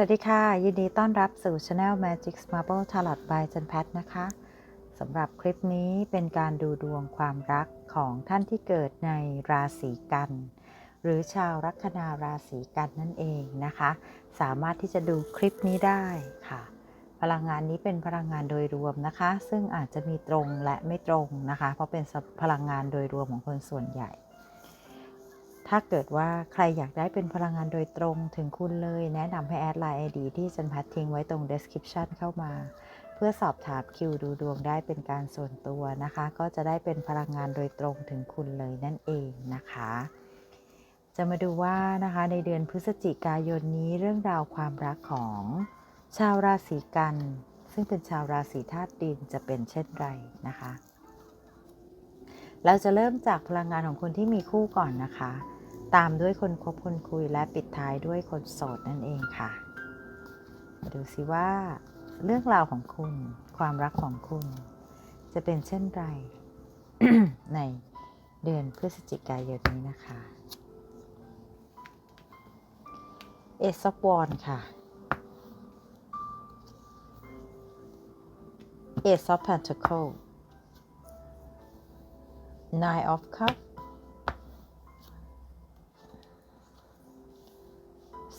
สวัสดีค่ะ ยินดีต้อนรับสู่ Channel Magic Marble Tarot by จันแพทนะคะสำหรับคลิปนี้เป็นการดูดวงความรักของท่านที่เกิดในราศีกัน หรือชาวลัคนาราศีกันนั่นเองนะคะ สามารถที่จะดูคลิปนี้ได้ค่ะ พลังงานนี้เป็นพลังงานโดยรวมนะคะ ซึ่งอาจจะมีตรงและไม่ตรงนะคะ เพราะเป็นพลังงานโดยรวมของคนส่วนใหญ่ ถ้าเกิดว่าใครอยากได้เป็นพลังงานโดยตรงถึงคุณเลย แนะนำให้แอดไลน์ไอดีที่จันพัดทิ้งไว้ตรง description เข้ามา เพื่อสอบถามคิวดูดวงได้เป็นการส่วนตัวนะคะ ก็จะได้เป็นพลังงานโดยตรงถึงคุณเลยนั่นเองนะคะ จะมาดูว่านะคะในเดือนพฤศจิกายนนี้เรื่องราวความรักของชาวราศีกัน ซึ่งเป็นชาวราศีธาตุดินจะเป็นเช่นไรนะคะ เราจะเริ่มจากพลังงานของคนที่มีคู่ก่อนนะคะ ตามด้วยคนคบคนคุยและปิดท้ายด้วยคนโสดนั่นเองค่ะ มาดูสิว่า เรื่องราวของคุณ ความรักของคุณ จะเป็นเช่นไร ในเดือนพฤศจิกายนนี้นะคะเอซอฟวอนค่ะเอซอฟ Pentacle Nine of Cups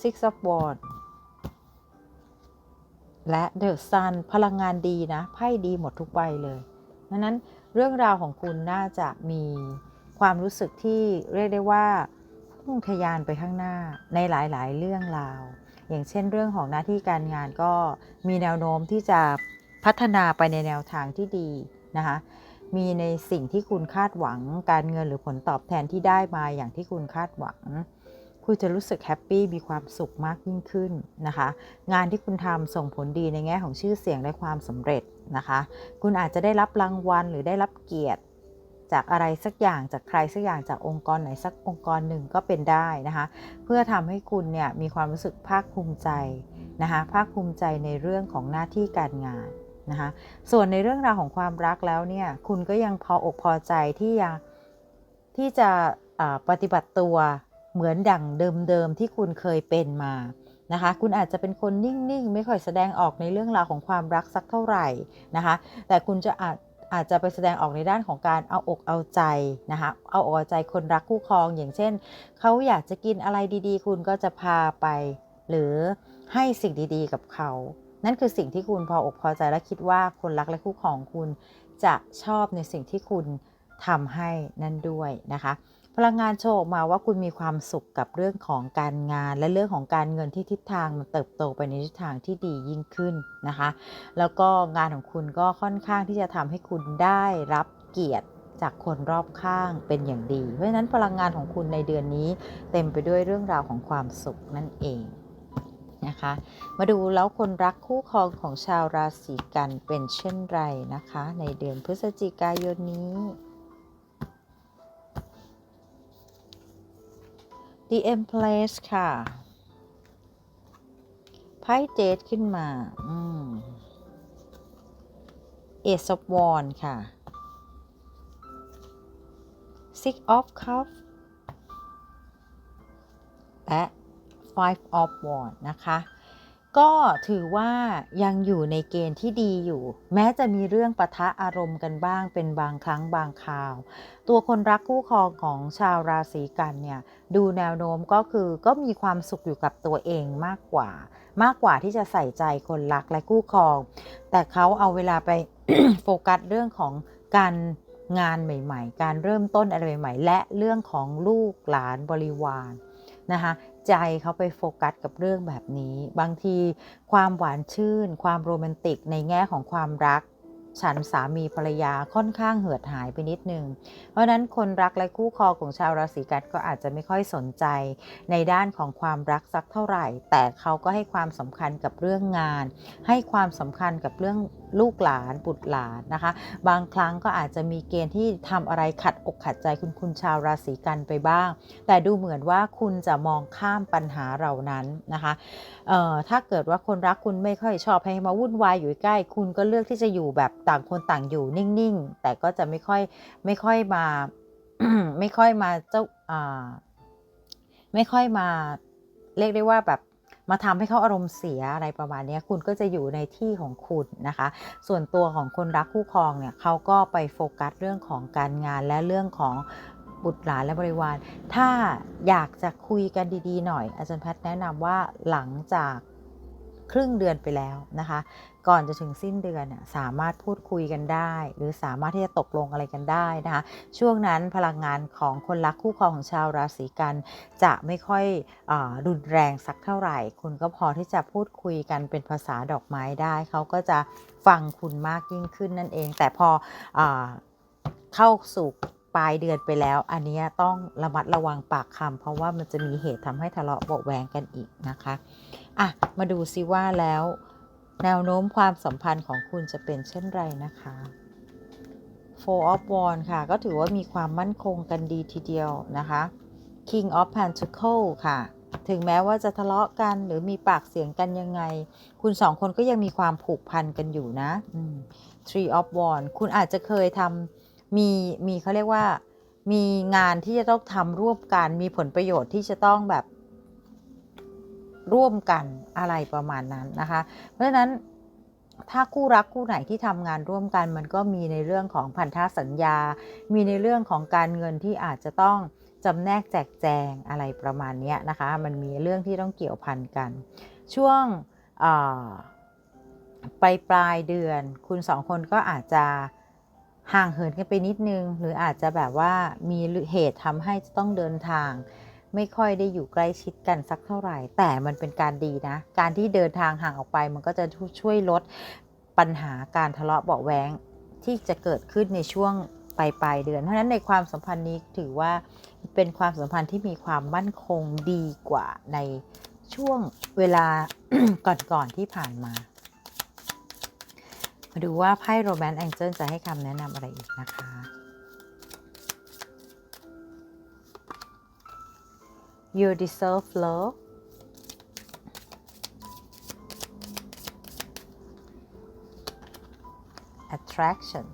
Six of Wands และ The Sun พลังงานดีนะ ไพ่ดีหมดทุกใบเลยดังนั้นเรื่องราวของคุณน่าจะมีความรู้สึกที่เรียกได้ว่าพุ่งทะยานไปข้างหน้าในหลายๆ เรื่องราว อย่างเช่นเรื่องของหน้าที่การงานก็มีแนวโน้มที่จะพัฒนาไปในแนวทางที่ดีนะคะมีในสิ่งที่คุณคาดหวังการเงินหรือผลตอบแทนที่ได้มาอย่างที่คุณคาดหวัง คุณจะรู้สึกแฮปปี้มีความสุขมากยิ่งขึ้นนะคะ งานที่คุณทำส่งผลดีในแง่ของชื่อเสียงและความสำเร็จนะคะ คุณอาจจะได้รับรางวัลหรือได้รับเกียรติจากอะไรสักอย่างจากใครสักอย่างจากองค์กรไหนสักองค์กรหนึ่งก็เป็นได้นะคะ เพื่อทำให้คุณเนี่ยมีความรู้สึกภาคภูมิใจนะคะภาคภูมิใจในเรื่องของหน้าที่การงานนะคะส่วนในเรื่องราวของความรักแล้วเนี่ยคุณก็ยังพออกพอใจที่จะที่จะปฏิบัติตัว เหมือนดั่งเดิมๆที่คุณเคยเป็นมานะคะ คุณอาจจะเป็นคนนิ่งๆ ไม่ค่อยแสดงออกในเรื่องราวของความรักสักเท่าไหร่นะคะ แต่คุณจะอาจอาจจะไปแสดงออกในด้านของการเอาอกเอาใจนะคะ เอาอกเอาใจคนรักคู่ครอง อย่างเช่น เขาอยากจะกินอะไรดีๆ คุณก็จะพาไป หรือให้สิ่งดีๆ กับเขา นั่นคือสิ่งที่คุณพออกพอใจและคิดว่าคนรักและคู่ของคุณจะชอบในสิ่งที่คุณทำให้นั่นด้วยนะคะ พลังงานโชว์ออกมาว่าคุณมีความสุขกับเรื่องของการงาน และเรื่องของการเงินที่ทิศทางมันเติบโตไปในทิศทางที่ดียิ่งขึ้นนะคะ แล้วก็งานของคุณก็ค่อนข้างที่จะทำให้คุณได้รับเกียรติจากคนรอบข้างเป็นอย่างดี เพราะฉะนั้นพลังงานของคุณในเดือนนี้เต็มไปด้วยเรื่องราวของความสุขนั่นเองนะคะ มาดูแล้วคนรักคู่ครองของชาวราศีกันเป็นเช่นไรนะคะ ในเดือนพฤศจิกายนนี้ The Empress ค่ะไพ่เจดขึ้นมาอืม Ace of Wands ค่ะ Six of Cups และ Five of Wands นะคะ ก็ถือว่ายังอยู่ในเกณฑ์ที่ดีอยู่ แม้จะมีเรื่องปะทะอารมณ์กันบ้างเป็นบางครั้งบางคราว ตัวคนรักคู่ครองของชาวราศีกันเนี่ยดูแนวโน้มก็คือก็มีความสุขอยู่กับตัวเองมากกว่า มากกว่าที่จะใส่ใจคนรักและคู่ครอง แต่เขาเอาเวลาไปโฟกัสเรื่องของการงานใหม่ ๆ การเริ่มต้นอะไรใหม่ ๆ และเรื่องของลูกหลานบริวาร นะคะใจเขาไปโฟกัสกับเรื่องแบบนี้ บางทีความหวานชื่น ความโรแมนติกในแง่ของความรัก ฉันสามีภรรยาค่อนข้างเหือดหายไปนิดนึง เพราะนั้นคนรักและคู่ครองของชาวราศีกันก็อาจจะไม่ค่อยสนใจ ในด้านของความรักสักเท่าไหร่ แต่เขาก็ให้ความสำคัญกับเรื่องงาน ให้ความสำคัญกับเรื่อง ลูกหลานบุตรหลานนะคะ บางครั้งก็อาจจะมีเกณฑ์ที่ทำอะไรขัดอกขัดใจคุณคุณชาวราศีกันไปบ้าง แต่ดูเหมือนว่าคุณจะมองข้ามปัญหาเหล่านั้นนะคะถ้าเกิดว่าคนรักคุณไม่ค่อยชอบให้มาวุ่นวายอยู่ใกล้ คุณก็เลือกที่จะอยู่แบบต่างคนต่างอยู่นิ่งๆ แต่ก็จะไม่ค่อยไม่ค่อยมาไม่ค่อยมาเจ้าไม่ค่อยมาเรียกได้ว่าแบบ มาทำให้เขาอารมณ์เสียอะไรประมาณนี้คุณก็จะอยู่ในที่ของคุณนะคะ ส่วนตัวของคนรักคู่ครองเนี่ยเขาก็ไปโฟกัสเรื่องของการงานและเรื่องของบุตรหลานและบริวาร ถ้าอยากจะคุยกันดีๆหน่อย อาจารย์แพทย์แนะนำว่าหลังจาก ครึ่งเดือนไปแล้วนะคะ ก่อนจะถึงสิ้นเดือนน่ยสามารถพูดคุยกันได้ หรือสามารถที่จะตกลงอะไรกันได้นะคะ ช่วงนั้นพลังงานของคนรักคู่ครองของชาวราศีกัน จะไม่ค่อยอรุนแรงสักเท่าไหร่ คุณก็พอที่จะพูดคุยกันเป็นภาษาดอกไม้ได้ เขาก็จะฟังคุณมากยิ่งขึ้นนั่นเอง แต่พออเข้าสู่ ปลายเดือนไปแล้ว อันนี้ต้องระมัดระวังปากคำเพราะว่ามันจะมีเหตุทำให้ทะเลาะเบาแวงกันอีกนะคะอะมาดูซิว่าแล้ว แนวโน้มความสัมพันธ์ของคุณจะเป็นเช่นไรนะคะ Four of Wands ค่ะ ก็ถือว่ามีความมั่นคงกันดีทีเดียวนะคะ King of Pentacles ค่ะ ถึงแม้ว่าจะทะเลาะกันหรือมีปากเสียงกันยังไง คุณสองคนก็ยังมีความผูกพันกันอยู่นะ Three of Wands คุณอาจจะเคยทำ มีมีเขาเรียกว่า มีงานที่จะต้องทำร่วมกัน มีผลประโยชน์ที่จะต้องแบบ ร่วมกันอะไรประมาณนั้นนะคะ เพราะฉะนั้นถ้าคู่รักคู่ไหนที่ทำงานร่วมกัน มันก็มีในเรื่องของพันธสัญญา มีในเรื่องของการเงินที่อาจจะต้องจำแนกแจกแจงอะไรประมาณนี้นะคะ มันมีเรื่องที่ต้องเกี่ยวพันกัน ช่วงปลายปลายเดือน คุณสองคนก็อาจจะ ห่างเหินกันไปนิดนึง หรืออาจจะแบบว่ามีเหตุทำให้ต้องเดินทาง ไม่ค่อยได้อยู่ใกล้ชิดกันสักเท่าไหร่ แต่มันเป็นการดีนะ การที่เดินทางห่างออกไปมันก็จะช่วยลดปัญหาการทะเลาะเบาะแว้งที่จะเกิดขึ้นในช่วงปลายปลายเดือน เพราะฉะนั้นในความสัมพันธ์นี้ถือว่าเป็นความสัมพันธ์ที่มีความมั่นคงดีกว่าในช่วงเวลาก่อนๆที่ผ่านมา มาดูว่าไพ่โรแมนต์แองเจิลจะให้คำแนะนำอะไรอีกนะคะ You deserve love. Attraction.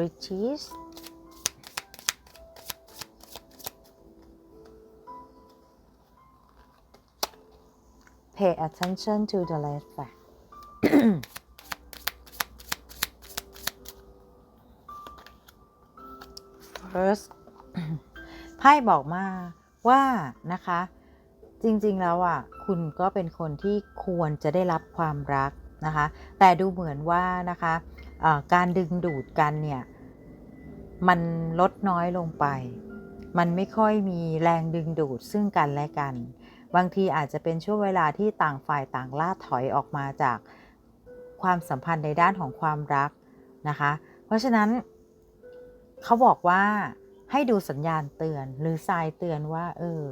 Riches. Pay attention to the red flag. First ไพ่บอกมาว่านะคะ จริงๆแล้วอะคุณก็เป็นคนที่ควรจะได้รับความรักนะคะ แต่ดูเหมือนว่านะคะะการดึงดูดกันเนี่ย มันลดน้อยลงไป มันไม่ค่อยมีแรงดึงดูดซึ่งกันและกัน บางทีอาจจะเป็นช่วงเวลาที่ต่างฝ่ายต่างล่าถอยออกมาจากความสัมพันธ์ในด้านของความรักนะคะ เพราะฉะนั้นเขาบอกว่าให้ดูสัญญาณเตือนหรือทรายเตือนว่าเออ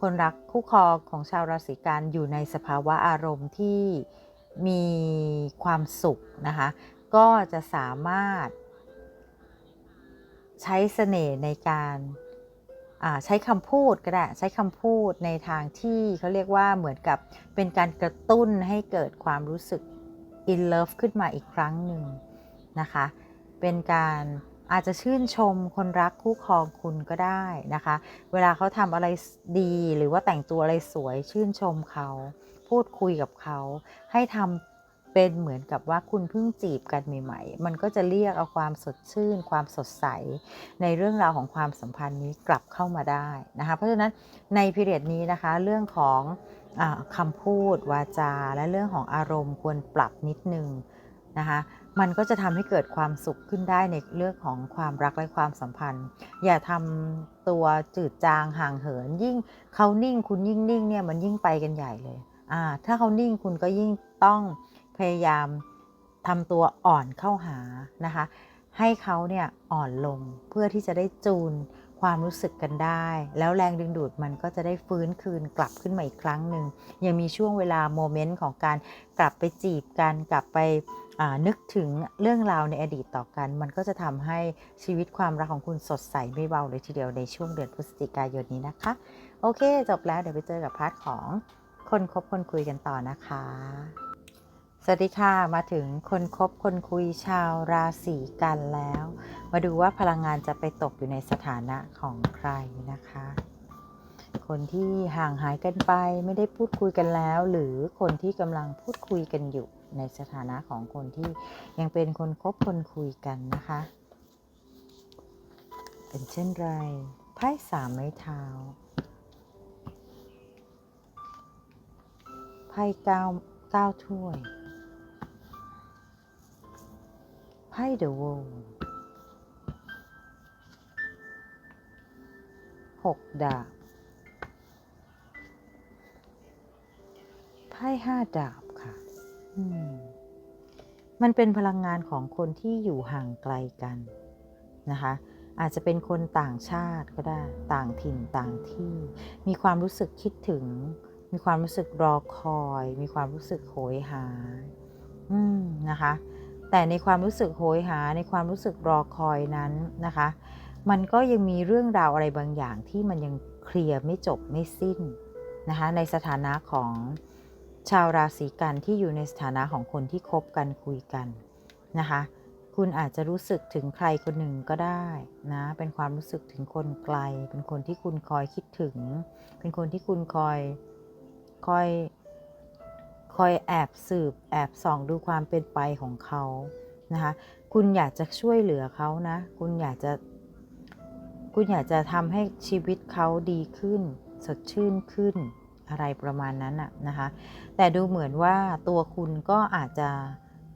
คนรักคู่ครองของชาวราศีกันอยู่ในสภาวะอารมณ์ที่มีความสุขนะคะ ก็จะสามารถใช้เสน่ห์ในการ ใช้คำพูดก็ได้ใช้คำพูดในทางที่เขาเรียกว่าเหมือนกับเป็นการกระตุ้นให้เกิดความรู้สึก in love ขึ้นมาอีกครั้งหนึ่งนะคะ เป็นการอาจจะชื่นชมคนรักคู่ครองคุณก็ได้นะคะ เวลาเขาทำอะไรดีหรือว่าแต่งตัวอะไรสวยชื่นชมเขา พูดคุยกับเขาให้ทำ เป็นเหมือนกับว่าคุณเพิ่งจีบกันใหม่ ๆ มันก็จะเรียกเอาความสดชื่น ความสดใส ในเรื่องราวของความสัมพันธ์นี้กลับเข้ามาได้นะคะ เพราะฉะนั้นในพิเรียดนี้นะคะเรื่องของอคำพูดวาจา และเรื่องของอารมณ์ควรปรับนิดนึงนะคะมันก็จะทำให้เกิดความสุขขึ้นได้ในเรื่องของความรักและความสัมพันธ์ อย่าทำตัวจืดจางห่างเหิน ยิ่งเขานิ่งคุณยิ่งนิ่งเนี่ยมันยิ่งไปกันใหญ่เลยอ่าถ้าเขานิ่งคุณก็ยิ่งต้อง พยายามทำตัวอ่อนเข้าหานะคะ ให้เขาเนี่ยอ่อนลงเพื่อที่จะได้จูนความรู้สึกกันได้ แล้วแรงดึงดูดมันก็จะได้ฟื้นคืนกลับขึ้นมาอีกครั้งหนึ่งยังมีช่วงเวลาโมเมนต์ของการกลับไปจีบกันกลับไปนึกถึงเรื่องราวในอดีตต่อกัน มันก็จะทำให้ชีวิตความรักของคุณสดใสไม่เบาเลยทีเดียวในช่วงเดือนพฤศจิกายนนี้นะคะ โอเค จบแล้วเดี๋ยวไปเจอกับพาร์ทของคนคบคนคุยกันต่อนะคะ สวัสดีค่ะ มาถึงคนคบคนคุยชาวราศีกันแล้ว มาดูว่าพลังงานจะไปตกอยู่ในสถานะของใครนะคะ คนที่ห่างหายกันไปไม่ได้พูดคุยกันแล้ว หรือคนที่กำลังพูดคุยกันอยู่ในสถานะของคนที่ยังเป็นคนคบคนคุยกันนะคะ เป็นเช่นไรไพ่สามไม้เท้าไพ่เก้าเก้าถ้วย ไพ่เดอะโวหกดาบ ไพ่ห้าดาบค่ะ อืม มันเป็นพลังงานของคนที่อยู่ห่างไกลกันนะคะ อาจจะเป็นคนต่างชาติก็ได้ ต่างถิ่นต่างที่ มีความรู้สึกคิดถึง มีความรู้สึกรอคอย มีความรู้สึกโหยหา อืม นะคะ แต่ในความรู้สึกโหยหาในความรู้สึกรอคอยนั้นนะคะ มันก็ยังมีเรื่องราวอะไรบางอย่างที่มันยังเคลียร์ไม่จบไม่สิ้นนะคะในสถานะของชาวราศีกันที่อยู่ในสถานะของคนที่คบกันคุยกันนะคะคุณอาจจะรู้สึกถึงใครคนหนึ่งก็ได้นะเป็นความรู้สึกถึงคนไกล เป็นคนที่คุณคอยคิดถึง เป็นคนที่คุณคอยคอย คอยแอบสืบแอบส่องดูความเป็นไปของเขานะคะคุณอยากจะช่วยเหลือเขานะ คุณอยากจะ คุณอยากจะทำให้ชีวิตเขาดีขึ้น สดชื่นขึ้นอะไรประมาณนั้นน่ะนะคะ แต่ดูเหมือนว่าตัวคุณก็อาจจะ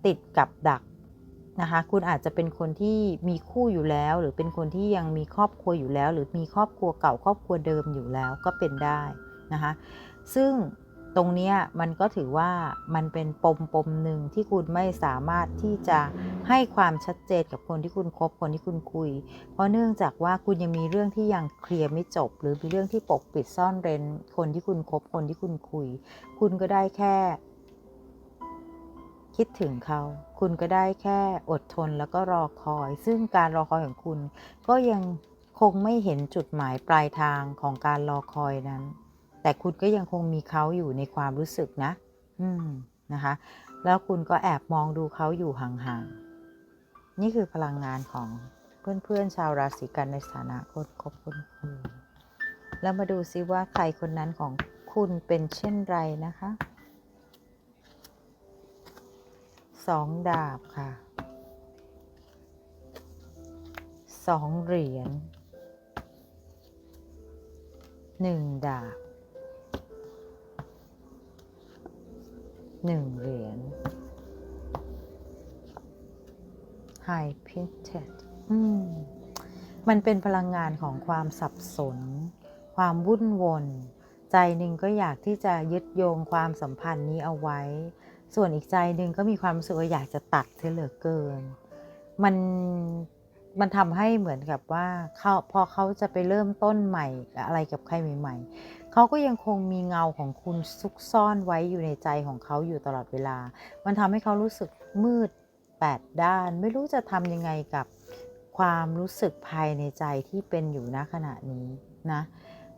ติดกับดักนะคะ คุณอาจจะเป็นคนที่มีคู่อยู่แล้ว หรือเป็นคนที่ยังมีครอบครัวอยู่แล้ว หรือมีครอบครัวเก่าครอบครัวเดิมอยู่แล้วก็เป็นได้นะคะ ซึ่ง ตรงนี้มันก็ถือว่ามันเป็นปมปมหนึ่งที่คุณไม่สามารถที่จะให้ความชัดเจนกับคนที่คุณคบคนที่คุณคุย เพราะเนื่องจากว่าคุณยังมีเรื่องที่ยังเคลียร์ไม่จบ หรือมีเรื่องที่ปกปิดซ่อนเร้นคนที่คุณคบคนที่คุณคุย คุณก็ได้แค่ คิดถึงเขา คุณก็ได้แค่อดทนแล้วก็รอคอย ซึ่งการรอคอยของคุณ ก็ยังคงไม่เห็นจุดหมายปลายทางของการรอคอยนั้น แต่คุณก็ยังคงมีเขาอยู่ในความรู้สึกนะ อืมนะคะ แล้วคุณก็แอบมองดูเขาอยู่ห่างๆ นี่คือพลังงานของเพื่อนๆชาวราศีกันในฐานะคนคบคนคุยแล้วมาดูซิว่าใครคนนั้นของคุณเป็นเช่นไรนะคะสองดาบค่ะสองเหรียญหนึ่งดาบ หนึ่งเหรียญ High Pinted มันเป็นพลังงานของความสับสน ความวุ่นวน ใจหนึ่งก็อยากที่จะยึดโยงความสัมพันธ์นี้เอาไว้ ส่วนอีกใจหนึ่งก็มีความรู้สึกว่าอยากจะตัดเสียเหลือเกิน มันมันทำให้เหมือนกับว่าเขาพอเขาจะไปเริ่มต้นใหม่อะไรกับใครใหม่ ๆ เขาก็ยังคงมีเงาของคุณซุกซ่อนไว้อยู่ในใจของเขาอยู่ตลอดเวลา มันทำให้เขารู้สึกมืดแปดด้าน ไม่รู้จะทำยังไงกับความรู้สึกภายในใจที่เป็นอยู่ณขณะนี้นะ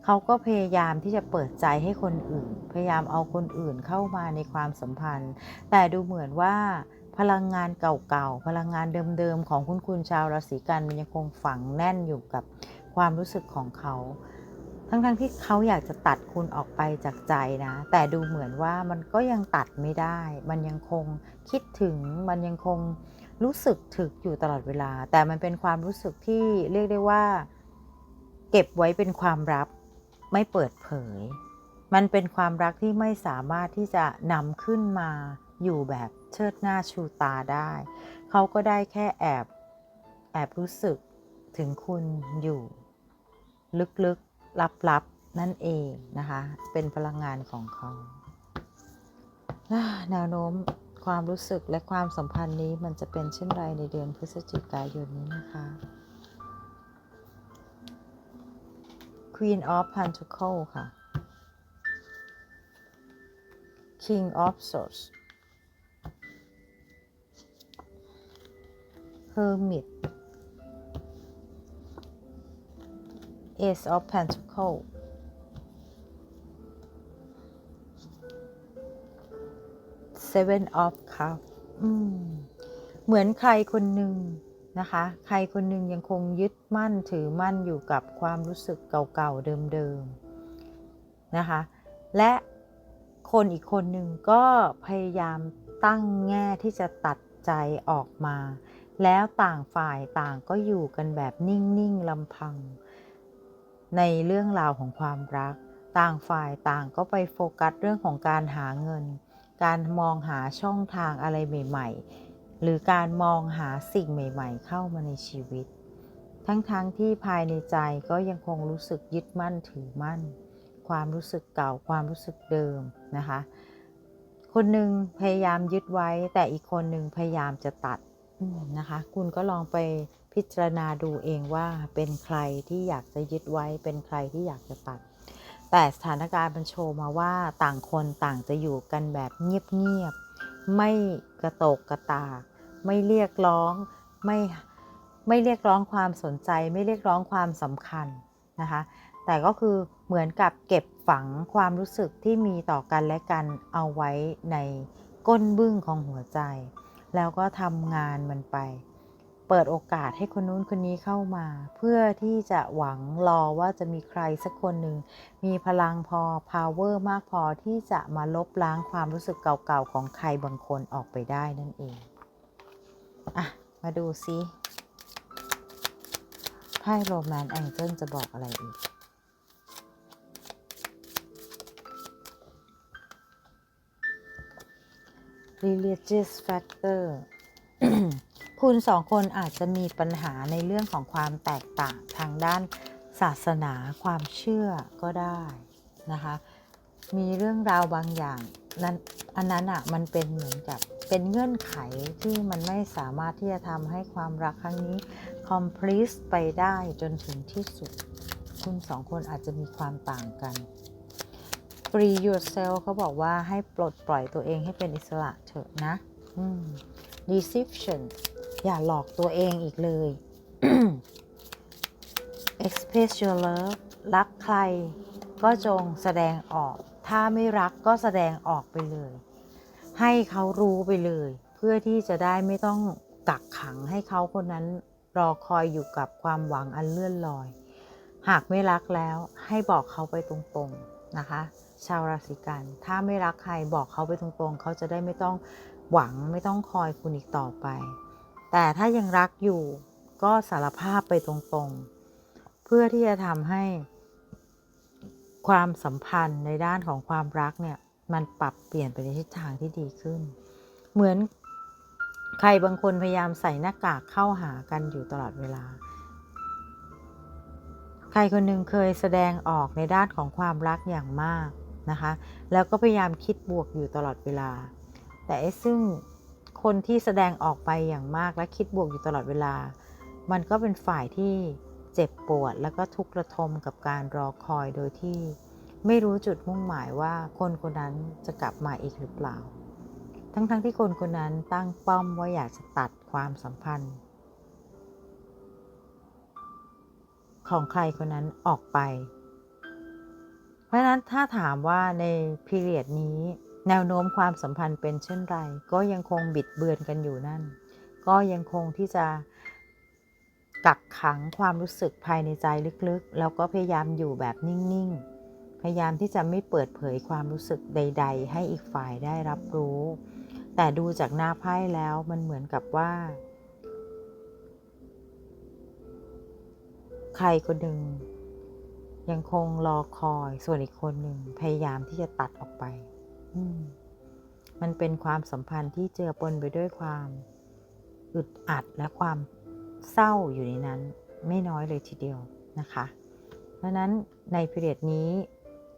เขาก็พยายามที่จะเปิดใจให้คนอื่น พยายามเอาคนอื่นเข้ามาในความสัมพันธ์ แต่ดูเหมือนว่าพลังงานเก่าๆ พลังงานเดิมๆ ของคุณคุณชาวราศีกันมันยังคงฝังแน่นอยู่กับความรู้สึกของเขา ทั้งๆที่เขาอยากจะตัดคุณออกไปจากใจนะ แต่ดูเหมือนว่ามันก็ยังตัดไม่ได้ มันยังคงคิดถึง มันยังคงรู้สึกถึกอยู่ตลอดเวลา แต่มันเป็นความรู้สึกที่เรียกได้ว่า เก็บไว้เป็นความลับไม่เปิดเผย มันเป็นความรักที่ไม่สามารถที่จะนำขึ้นมาอยู่แบบเชิดหน้าชูตาได้ เขาก็ได้แค่แอบแอบรู้สึกถึงคุณอยู่ ลึกๆ ลับๆนั่นเองนะคะ เป็นพลังงานของเขาแนวโน้มความรู้สึกและความสัมพันธ์นี้มันจะเป็นเช่นไรในเดือนพฤศจิกายนนี้นะคะ Queen of Pentacle ค่ะ King of Swords Hermit Ace of Pentacle seven of cup อืมเหมือนใครคนหนึ่งนะคะ ใครคนหนึ่งยังคงยึดมั่นถือมั่นอยู่กับความรู้สึกเก่าๆเดิมๆนะคะ และคนอีกคนหนึ่งก็พยายามตั้งแง่ที่จะตัดใจออกมา แล้วต่างฝ่ายต่างก็อยู่กันแบบนิ่ง ๆลำพัง ในเรื่องราวของความรัก ต่างฝ่ายต่างก็ไปโฟกัสเรื่องของการหาเงิน การมองหาช่องทางอะไรใหม่ ๆ หรือการมองหาสิ่งใหม่ ๆ เข้ามาในชีวิต ทั้งๆทที่ภายในใจก็ยังคงรู้สึกยึดมั่นถือมั่น ความรู้สึกเก่าความรู้สึกเดิมนะคะ คนหนึ่งพยายามยึดไว้ แต่อีกคนหนึ่งพยายามจะตัดนะคะ คุณก็ลองไป พิจารณาดูเองว่าเป็นใครที่อยากจะยึดไว้ เป็นใครที่อยากจะตัด แต่สถานการณ์มันโชว์มาว่าต่างคนต่างจะอยู่กันแบบเงียบๆไม่กระโตกกระตาก ไม่เรียกร้องไม่ไม่เรียกร้องความสนใจ ไม่เรียกร้องความสำคัญนะคะแต่ก็คือเหมือนกับเก็บฝังความรู้สึกที่มีต่อกันและกันเอาไว้ในก้นบึ้งของหัวใจ แล้วก็ทำงานมันไป เปิดโอกาสให้คนนู้นคนนี้เข้ามา เพื่อที่จะหวังรอว่าจะมีใครสักคนหนึ่ง มีพลังพอ power มากพอที่จะมาลบล้างความรู้สึกเก่าๆ ของใครบางคนออกไปได้นั่นเอง อะ มาดูซิไพ่โรแมนแองเจิลจะบอกอะไรอีก religious factor คุณสองคนอาจจะมีปัญหาในเรื่องของความแตกต่างทางด้านศาสนาความเชื่อก็ได้นะคะ มีเรื่องราวบางอย่างนั้นอันนั้นอะมันเป็นเหมือนกับเป็นเงื่อนไขที่มันไม่สามารถที่จะทำให้ความรักครั้งนี้ complete ไปได้จนถึงที่สุด คุณสองคนอาจจะมีความต่างกัน free yourself เขาบอกว่าให้ปลดปล่อยตัวเองให้เป็นอิสระเถอะนะ deception อย่าหลอกตัวเองอีกเลย express your love รักใครก็จงแสดงออก ถ้าไม่รักก็แสดงออกไปเลย ให้เขารู้ไปเลย เพื่อที่จะได้ไม่ต้องกักขังให้เขาคนนั้นรอคอยอยู่กับความหวังอันเลื่อนลอย หากไม่รักแล้วให้บอกเขาไปตรงๆนะคะ ชาวราศีกัน ถ้าไม่รักใครบอกเขาไปตรงๆ เขาจะได้ไม่ต้องหวังไม่ต้องคอยคุณอีกต่อไป แต่ถ้ายังรักอยู่ก็สารภาพไปตรงๆ เพื่อที่จะทำให้ความสัมพันธ์ในด้านของความรักเนี่ยมันปรับเปลี่ยนไปในทิศทางที่ดีขึ้น เหมือนใครบางคนพยายามใส่หน้ากากเข้าหากันอยู่ตลอดเวลา ใครคนหนึ่งเคยแสดงออกในด้านของความรักอย่างมากนะคะ แล้วก็พยายามคิดบวกอยู่ตลอดเวลา แต่ซึ่ง คนที่แสดงออกไปอย่างมากและคิดบวกอยู่ตลอดเวลา มันก็เป็นฝ่ายที่เจ็บปวดแล้วก็ทุกข์ระทมกับการรอคอยโดยที่ ไม่รู้จุดมุ่งหมายว่าคนคนนั้นจะกลับมาอีกหรือเปล่า ทั้งๆทที่คนคนนั้นตั้งป้อมว่าอยากจะตัดความสัมพันธ์ ของใครคนนั้นออกไป เพราะนั้นถ้าถามว่าในพีเรียดนี้ แนวโน้มความสัมพันธ์เป็นเช่นไร ก็ยังคงบิดเบือนกันอยู่นั่น ก็ยังคงที่จะกักขังความรู้สึกภายในใจลึกๆ แล้วก็พยายามอยู่แบบนิ่งๆ พยายามที่จะไม่เปิดเผยความรู้สึกใด ๆ ให้อีกฝ่ายได้รับรู้ แต่ดูจากหน้าไพ่แล้วมันเหมือนกับว่า ใครคนหนึ่งยังคงรอคอยส่วนอีกคนหนึ่งพยายามที่จะตัดออกไป มันเป็นความสัมพันธ์ที่เจือปนไปด้วยความอึดอัดและความเศร้าอยู่ในนั้นไม่น้อยเลยทีเดียวนะคะ เพราะฉะนั้นในพิเรียดนี้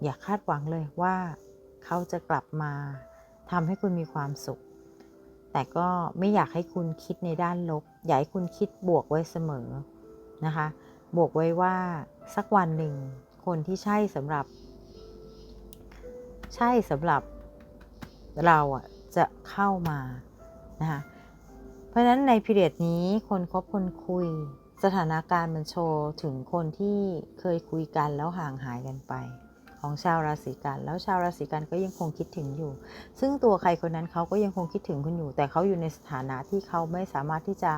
อย่าคาดหวังเลยว่าเขาจะกลับมาทำให้คุณมีความสุข แต่ก็ไม่อยากให้คุณคิดในด้านลบ อยากให้คุณคิดบวกไว้เสมอนะคะ บวกไว้ว่าสักวันหนึ่งคนที่ใช่สำหรับ ใช่สำหรับ เราอะจะเข้ามานะคะเพราะฉะนั้นในพิเรียดนี้คนคบคนคุยสถานการณ์มันโชว์ถึงคนที่เคยคุยกันแล้วห่างหายกันไป ของชาวราศีกันแล้วชาวราศีกันก็ยังคงคิดถึงอยู่ ซึ่งตัวใครคนนั้นเขาก็ยังคงคิดถึงคุณอยู่ แต่เขาอยู่ในสถานะที่เขาไม่สามารถที่จะ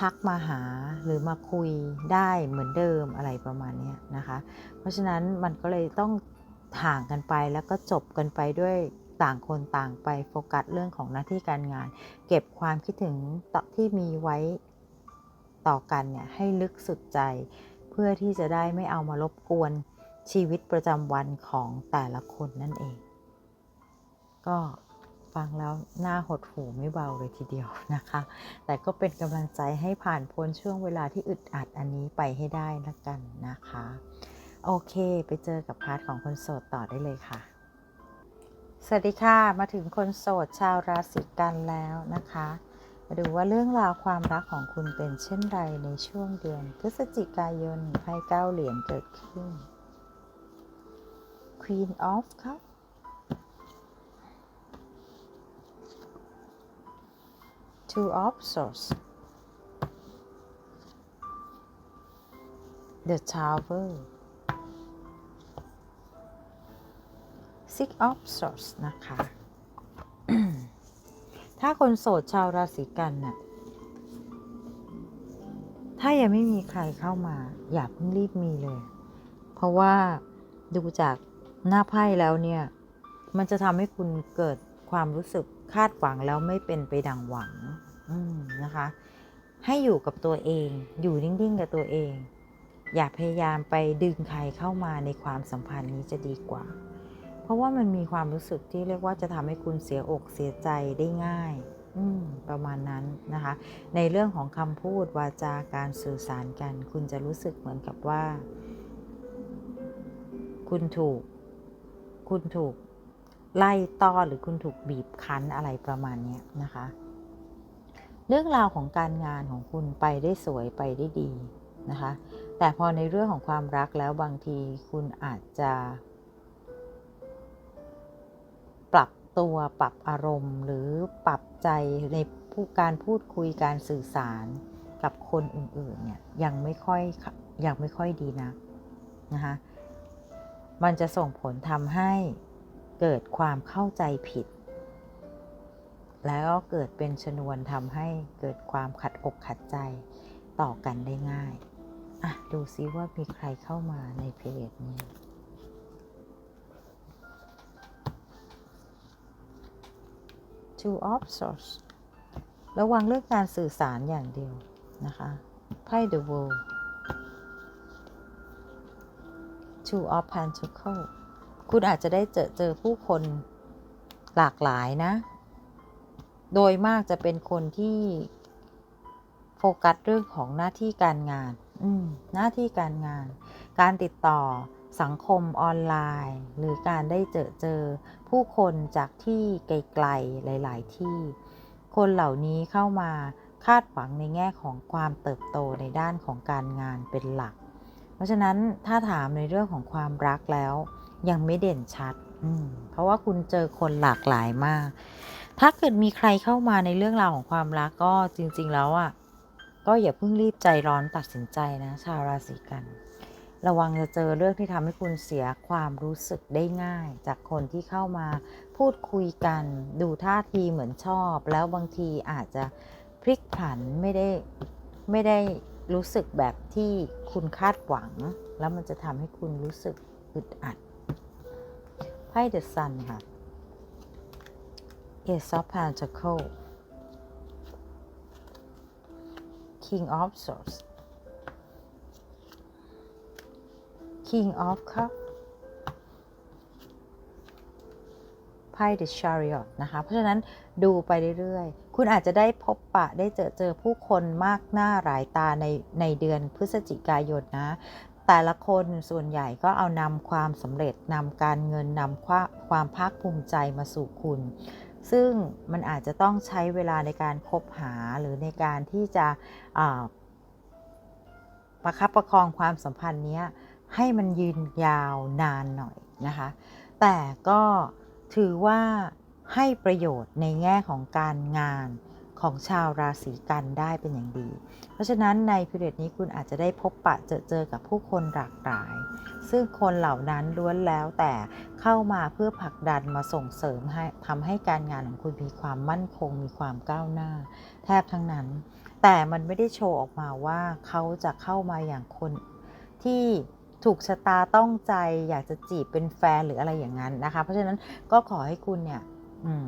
ทักมาหาหรือมาคุยได้เหมือนเดิมอะไรประมาณนี้นะคะ เพราะฉะนั้นมันก็เลยต้อง ห่างกันไปแล้วก็จบกันไปด้วยต่างคนต่างไปโฟกัสเรื่องของหน้าที่การงาน เก็บความคิดถึงที่มีไว้ต่อกันเนี่ยให้ลึกสุดใจ เพื่อที่จะได้ไม่เอามารบกวนชีวิตประจำวันของแต่ละคนนั่นเอง ก็ฟังแล้วหน้าหดหูไม่เบาเลยทีเดียวนะคะ แต่ก็เป็นกำลังใจให้ผ่านพ้นช่วงเวลาที่อึดอัดอันนี้ไปให้ได้ละกันนะคะ โอเค ไปเจอกับพาร์ทของคนโสดต่อได้เลยค่ะ สวัสดีค่ะมาถึงคนโสดชาวราศีกันแล้วนะคะ มาดูว่าเรื่องราวความรักของคุณเป็นเช่นไรในช่วงเดือน พฤศจิกายนไพ่เก้าเหรียญเกิดขึ้น Queen of Cup Two of Swords The Tower Six of Swords นะคะ ถ้าคนโสดชาวราศีกันน่ะ ถ้ายังไม่มีใครเข้ามา อย่าเพิ่งรีบมีเลย เพราะว่าดูจากหน้าไพ่แล้วเนี่ย มันจะทำให้คุณเกิดความรู้สึกคาดหวังแล้วไม่เป็นไปดังหวังนะคะ ให้อยู่กับตัวเอง อยู่นิ่งๆกับตัวเอง อย่าพยายามไปดึงใครเข้ามาในความสัมพันธ์นี้จะดีกว่า เพราะว่ามันมีความรู้สึกที่เรียกว่าจะทำให้คุณเสียอกเสียใจได้ง่ายประมาณนั้นนะคะ ในเรื่องของคำพูดวาจาการสื่อสารกัน คุณจะรู้สึกเหมือนกับว่า คุณถูก คุณถูกไล่ต้อนหรือคุณถูกบีบคั้นอะไรประมาณนี้นะคะ เรื่องราวของการงานของคุณไปได้สวยไปได้ดีนะคะ แต่พอในเรื่องของความรักแล้วบางทีคุณอาจจะ ตัวปรับอารมณ์ หรือปรับใจในผู้การพูดคุยการสื่อสารกับคนอื่นๆเนี่ยยังไม่ค่อยยังไม่ค่อยดีนักนะคะมันจะส่งผลทำให้เกิดความเข้าใจผิด แล้วก็เกิดเป็นชนวนทำให้เกิดความขัดอกขัดใจต่อกันได้ง่าย อะ ดูซิว่ามีใครเข้ามาในเพจนี้ Two of Swords ระวังเรื่องการสื่อสารอย่างเดียว นะคะไพ่ The World Two of Pentacles คุณอาจจะได้เจอเจอผู้คนหลากหลายนะ โดยมากจะเป็นคนที่โฟกัสเรื่องของหน้าที่การงาน อืม หน้าที่การงาน การติดต่อ สังคมออนไลน์ หรือการได้เจอเจอ ผู้คนจากที่ไกลๆหลาย ๆ ที่ คนเหล่านี้เข้ามาคาดหวังในแง่ของความเติบโตในด้านของการงานเป็นหลัก เพราะฉะนั้นถ้าถามในเรื่องของความรักแล้ว ยังไม่เด่นชัด เพราะว่าคุณเจอคนหลากหลายมาก ถ้าเกิดมีใครเข้ามาในเรื่องราวของความรักก็จริง ๆ แล้วอะ่ะก็อย่าเพิ่งรีบใจร้อนตัดสินใจนะ ชาวราศีกัน ระวังจะเจอเรื่องที่ทำให้คุณเสียความรู้สึกได้ง่าย จากคนที่เข้ามาพูดคุยกัน ดูท่าทีเหมือนชอบ แล้วบางทีอาจจะพลิกผันไม่ได้ไม่ได้รู้สึกแบบที่คุณคาดหวัง แล้วมันจะทำให้คุณรู้สึกอึดอัดไพ่ The Sun ค่ะ Ace of Pentacles King of Swords King of Cups ไพ่ The Chariot นะคะ เพราะฉะนั้นดูไปเรื่อยๆ คุณอาจจะได้พบปะได้เจอเจอผู้คนมากหน้าหลายตาในในเดือนพฤศจิกายนนะ แต่ละคนส่วนใหญ่ก็เอานำความสำเร็จนำการเงินนำควาความภาคภูมิใจมาสู่คุณ ซึ่งมันอาจจะต้องใช้เวลาในการคบหาหรือในการที่จะประคับประคองความสัมพันธ์นี้ ให้มันยืนยาวนานหน่อยนะคะ แต่ก็ถือว่าให้ประโยชน์ในแง่ของการงานของชาวราศีกันได้เป็นอย่างดี เพราะฉะนั้นในพิเรดนี้คุณอาจจะได้พบปะเจอเจอกับผู้คนหลากหลาย ซึ่งคนเหล่านั้นล้วนแล้วแต่เข้ามาเพื่อผลักดันมาส่งเสริมให้ทำให้การงานของคุณมีความมั่นคง มีความก้าวหน้า แทบทั้งนั้น แต่มันไม่ได้โชว์ออกมาว่าเขาจะเข้ามาอย่างคนที่ ถูกชะตาต้องใจอยากจะจีบเป็นแฟนหรืออะไรอย่างนั้นนะคะ เพราะฉะนั้นก็ขอให้คุณเนี่ยม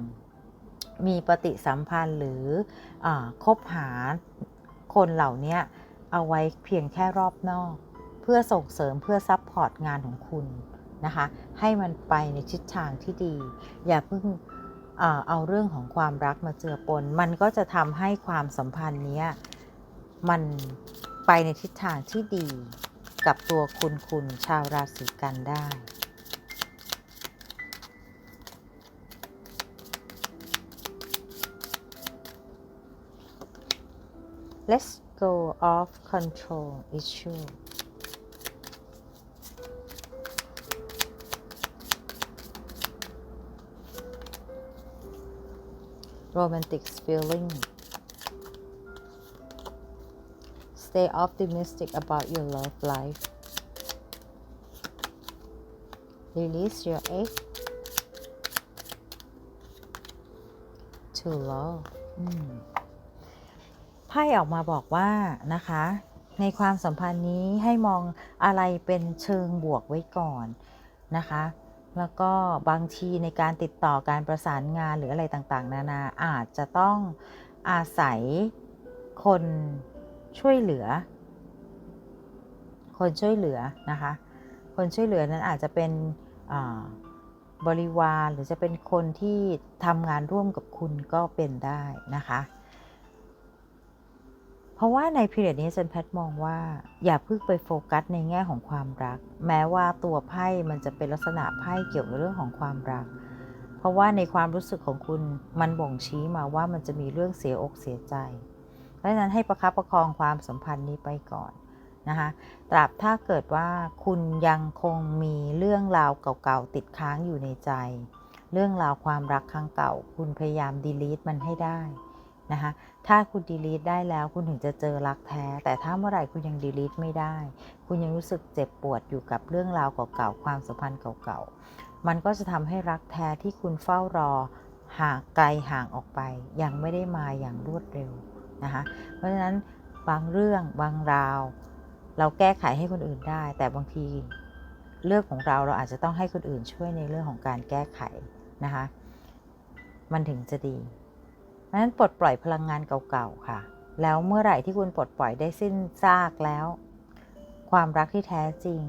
มีปฏิสัมพันธ์หรืออคบหาคนเหล่านี้เอาไว้เพียงแค่รอบนอก เพื่อส่งเสริมเพื่อซัพพอร์ตงานของคุณนะคะ ให้มันไปในทิศทางที่ดี อย่าเพิ่งเอาเรื่องของความรักมาเจือปน มันก็จะทำให้ความสัมพันธ์เนี้ยมันไปในทิศทางที่ดี กับตัวคุณคุณชาวราศีกันได้ Let's go off control issue. Romantic feeling. Stay optimistic about your love life. Release your egg to love. ไพ่ออกมาบอกว่านะคะ ในความสัมพันธ์นี้ให้มองอะไรเป็นเชิงบวกไว้ก่อนนะคะ แล้วก็บางทีในการติดต่อการประสานงานหรืออะไรต่างๆ นานาอาจจะต้องอาศัยคน ช่วยเหลือ คนช่วยเหลือนะคะ คนช่วยเหลือนั้นอาจจะเป็นบริวารหรือจะเป็นคนที่ทำงานร่วมกับคุณก็เป็นได้นะคะ เพราะว่าในพีเรียดนี้เซนแพทมองว่า อย่าเพิ่งไปโฟกัสในแง่ของความรัก แม้ว่าตัวไพ่มันจะเป็นลักษณะไพ่เกี่ยวกับเรื่องของความรัก เพราะว่าในความรู้สึกของคุณมันบ่งชี้มาว่ามันจะมีเรื่องเสียอกเสียใจ ราะฉะนั้นให้ประคับประคองความสัมพันธ์นี้ไปก่อนนะคะตราบถ้าเกิดว่าคุณยังคงมีเรื่องราวเก่าๆติดค้างอยู่ในใจ เรื่องราวความรักครั้งเก่า คุณพยายามดีลีทมันให้ได้นะคะถ้าคุณดีลีทได้แล้วคุณถึงจะเจอรักแท้ แต่ถ้าเมื่อไหร่คุณยังดีลีทไม่ได้ คุณยังรู้สึกเจ็บปวดอยู่กับเรื่องราวเก่าๆความสัมพันธ์เก่าๆ มันก็จะทำให้รักแท้ที่คุณเฝ้ารอห่างไกลห่างออกไป ยังไม่ได้มาอย่างรวดเร็ว นะคะ เพราะฉะนั้นบางเรื่องบางราว เราแก้ไขให้คนอื่นได้ แต่บางทีเรื่องของเราเราอาจจะต้องให้คนอื่นช่วยในเรื่องของการแก้ไขนะคะ มันถึงจะดีเพราะฉะนั้นปลดปล่อยพลังงานเก่าๆค่ะ แล้วเมื่อไหร่ที่คุณปลดปล่อยได้สิ้นซากแล้ว ความรักที่แท้จริง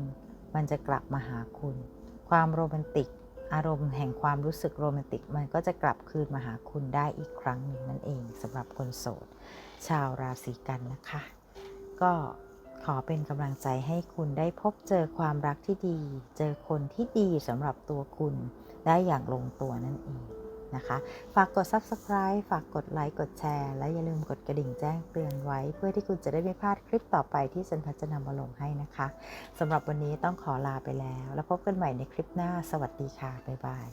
มันจะกลับมาหาคุณ ความโรแมนติกอารมณ์แห่งความรู้สึกโรแมนติก มันก็จะกลับคืนมาหาคุณได้อีกครั้งหนึ่งนั่นเองสำหรับคนโสด ชาวราศีกันนะคะ ก็ขอเป็นกำลังใจให้คุณได้พบเจอความรักที่ดี เจอคนที่ดีสำหรับตัวคุณได้อย่างลงตัวนั่นเองนะคะ ฝากกด subscribe ฝากกดไลค์ กดแชร์ และอย่าลืมกดกระดิ่งแจ้งเตือนไว้ เพื่อที่คุณจะได้ไม่พลาดคลิปต่อไปที่สันพัฒจะนำมาลงให้นะคะสำหรับวันนี้ต้องขอลาไปแล้ว แล้วพบกันใหม่ในคลิปหน้า สวัสดีค่ะ บ๊ายบาย